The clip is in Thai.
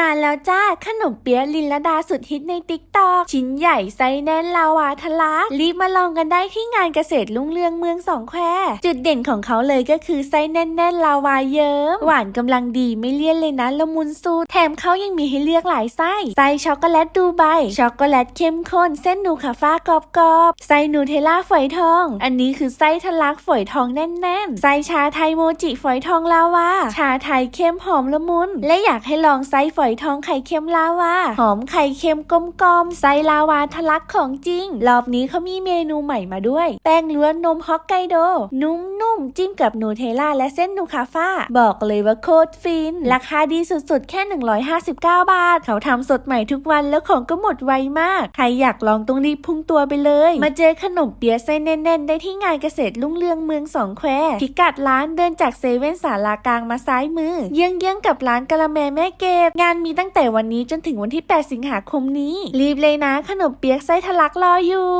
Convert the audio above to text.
มาแล้วจ้า ขนมเปี๊ยะลินลดาสุดฮิตในติ๊กตอกชิ้นใหญ่ไส้แน่นลาวาทะลักรีบมาลองกันได้ที่งานเกษตรลุ่งเรืองเมืองสองแคว จุดเด่นของเขาเลยก็คือไส้แน่นแน่นลาวาเยิ้มหวานกำลังดีไม่เลี่ยนเลยนะละมุนสูตรแถมเขายังมีให้เลือกหลายไส้ไส้ช็อกโกแลตดูไบช็อกโกแลตเข้มข้น เส้นนูคาฟ้ากรอบๆไส้นูเทลล่าฝอยทอง อันนี้คือไส้ทะลักฝอยทองแน่นๆไส้ชาไทยโมจิฝอยทองลาวาชาไทยเข้มหอมละมุนและอยากให้ลองไส้ฝอยทองไข่เค็มลาวา หอมไข่เค็มกลมๆไส้ลาวาทะลักของจริง รอบนี้เขามีเมนูใหม่มาด้วย แป้งล้วนนมฮอกไกโด นุ่ม ๆ จิ้มกับนูเทลล่าและเส้นนูคาฟ้าบอกเลยว่าโคตรฟิน ราคาดีสุดๆ แค่ 159 บาท เขาทำสดใหม่ทุกวันแล้วของก็หมดไวมาก ใครอยากลองต้องรีบพุ่งตัวไปเลย มาเจอขนมเปี๊ยะไส้แน่นๆ ได้ที่งานเกษตรลุ่งเรืองเมืองสองแควพิกัดร้านเดินจากเซเว่นสารากลางมาซ้ายมือ เยื้องๆกับร้านกะละแมแม่เกดงานมีตั้งแต่วันนี้จนถึงวันที่ 8 สิงหาคมนี้ รีบเลยนะขนมเปี๊ยะไส้ทะลักรออยู่